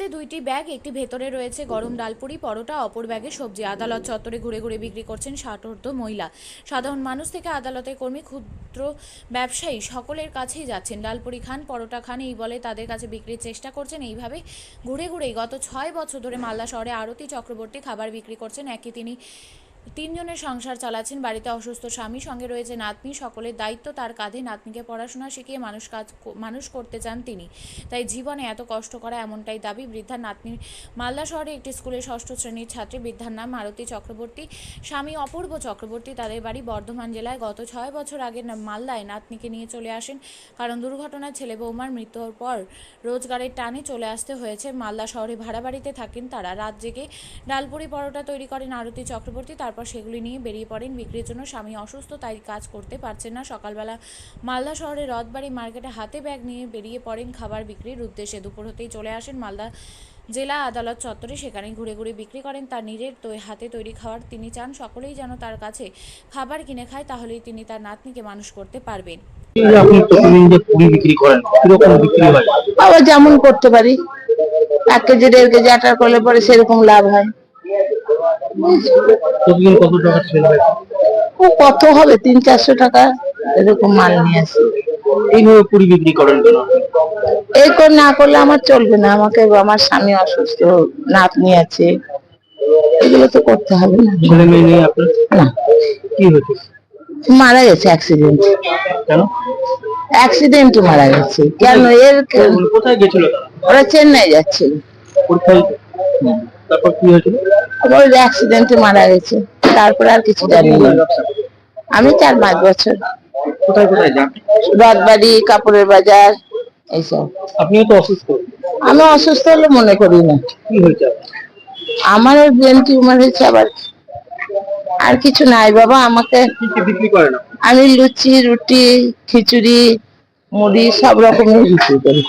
হাতে দুইটি ব্যাগ, একটি ভেতরে রয়েছে গরম ডালপুরি, পরোটা, অপর ব্যাগে সবজি। আদালত চত্বরে ঘুরে ঘুরে বিক্রি করছেন ষাটোর্ধ মহিলা। সাধারণ মানুষ থেকে আদালতের কর্মী, ক্ষুদ্র ব্যবসায়ী সকলের কাছেই যাচ্ছেন। ডালপুরি খান, পরোটা খান, এই বলে তাদের কাছে বিক্রির চেষ্টা করছেন। এইভাবে ঘুরে ঘুরেই গত ছয় বছর ধরে মালদা শহরে আরতি চক্রবর্তী খাবার বিক্রি করছেন। একই তিনি তিনজনের সংসার চালাচ্ছেন, বাড়িতে অসুস্থ স্বামী, সঙ্গে রয়েছে নাতনি, সকলের দায়িত্ব তার কাঁধে। নাতনিকে পড়াশোনা শিখিয়ে মানুষ কাজ মানুষ করতে চান তিনি। তাই জীবনে এত কষ্ট করা এমনটাই দাবি বৃদ্ধার নাতনি মালদা শহরে একটি স্কুলের ষষ্ঠ শ্রেণির ছাত্রী বৃদ্ধার নাম মারতী চক্রবর্তী। স্বামী অপূর্ব চক্রবর্তী, তাদের বাড়ি বর্ধমান জেলায়। গত ছয় বছর আগে মালদায় নাতনিকে নিয়ে চলে আসেন। কারণ দুর্ঘটনায় ছেলে বৌমার মৃত্যুর পর রোজগারের টানে চলে আসতে হয়েছে। মালদা শহরে ভাড়া বাড়িতে থাকেন তারা। রাত জেগে ডালপুরি পরোটা তৈরি করেন আরতি চক্রবর্তী। তারপর সেগুলি নিয়ে বেরিয়ে পড়েন। বিক্রির জন্য স্বামী অসুস্থ তাই কাজ করতে পারছেন না। সকালবেলা মালদা শহরের রথবাড়ি মার্কেটে হাতে ব্যাগ নিয়ে বেরিয়ে পড়েন খাবার বিক্রির উদ্দেশ্যে। দুপুর হতেই চলে আসেন মালদা জেলা আদালত চত্বরে। সেখানে ঘুরে ঘুরে বিক্রি করেন তার নিজের তৈ- হাতে তৈরি খাবার। তিনি চান সকলেই যেন তার কাছে খাবার কিনে খায় তাহলেই তিনি তার নাতনিকে মানুষ করতে পারবেন। এই যে আপনি প্রতিদিন যে পুরি বিক্রি করেন কীরকম বিক্রি হয়? আবার যেমন করতে পারি। এক কেজি দেড় কেজি আটার করলে পরে সেরকম লাভ হয়। প্রতিদিন কত টাকা সেল হয়? ও কত হবে? তিন চারশো টাকা এরকম মাল নিয়ে আসি। এইভাবে পুরি বিক্রি করেন কেন? এই করে না করলে আমার চলবে না। আমাকে আমার স্বামী অসুস্থ নাতনি আছে। এগুলো তো করতে হবে না। ছেলে মেয়ে নেই আপনার? না। কি হয়েছে? মারা গেছে অ্যাক্সিডেন্ট কেন? অ্যাক্সিডেন্টে মারা গেছে। কেন? এর কোথায় গেছিল ওরা চেন্নাই যাচ্ছিল পরীক্ষা তারপর কি হয়েছিল? আবার অ্যাক্সিডেন্টে মারা গেছে। তারপর আর কিছু জানি না। আমি চার পাঁচ বছর। কোথায় কোথায় যান? রথবাড়ি কাপড়ের বাজার এইসব আপনিও তো অসুস্থ। আমি অসুস্থ হলে মনে করি না। কি হয়েছে? আমার ব্রেন টিউমার হয়েছে আবার। আর কিছু নাই বাবা আমাকে বিক্রি করেন আপনি? আমি লুচি রুটি খিচুড়ি মুড়ি সব রকমের বিক্রি করি।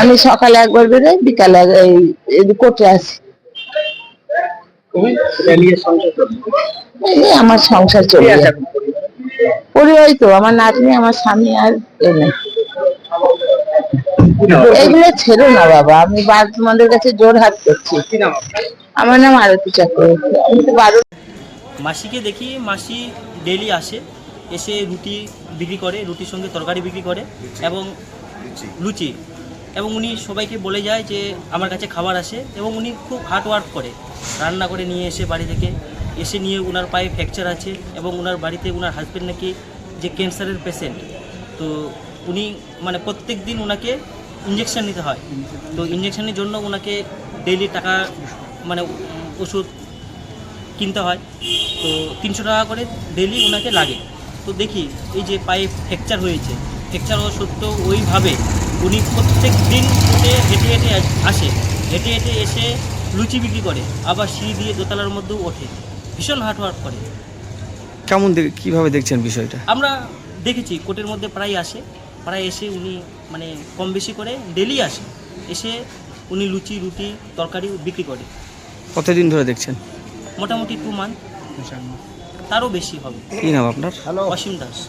আমি সকালে একবার বেরোই, বিকালে কোর্টে আসি। আমার সংসার চলে এখন তো, আমার নাতনি, আমার স্বামী আর আপনার? এগুলো ছেড়ো না বাবা, আমি বার তোমাদের কাছে জোর হাত করছি। আমার নাম আরতি চক্রবর্তী, আমি তো বারো মাসিকে দেখি, মাসি ডেলি আসে, এসে রুটি বিক্রি করে, রুটির সঙ্গে তরকারি বিক্রি করে, এবং লুচি। এবং উনি সবাইকে বলে যায় যে আমার কাছে খাবার আসে এবং উনি খুব হার্ড ওয়ার্ক করে। রান্না করে নিয়ে এসে বাড়ি থেকে। এসে নিয়ে ওনার পায়ে ফ্র্যাকচার আছে এবং ওনার বাড়িতে ওনার হাজব্যান্ড নাকি যে ক্যান্সারের পেশেন্ট তো উনি মানে প্রত্যেক দিন ওনাকে ইঞ্জেকশান নিতে হয়। তো ইঞ্জেকশানের জন্য ওনাকে ডেইলি টাকা মানে ওষুধ কিনতে হয়। তো তিনশো টাকা করে ডেলি ওনাকে লাগে। তো দেখি এই যে পায়ে ফ্র্যাকচার হয়েছে। ফ্র্যাকচার হওয়া সত্ত্বেও ওইভাবে উনি প্রত্যেক দিন উঠে হেঁটে হেঁটে আসে হেঁটে হেঁটে এসে লুচি বিক্রি করে আবার সিঁড়ি দিয়ে দোতলার মধ্যেও ওঠে। ভীষণ হার্ড ওয়ার্ক করে। কেমন দেখ- কীভাবে দেখছেন বিষয়টা? আমরা দেখেছি কোর্টের মধ্যে প্রায় আসে। প্রায় এসে উনি মানে কম বেশি করে ডেলি আসে। এসে উনি লুচি রুটি তরকারি বিক্রি করে। কতদিন ধরে দেখছেন? মোটামুটি টু মান্থ তারও বেশি হবে। কি নাম আপনার? অসীম দাস।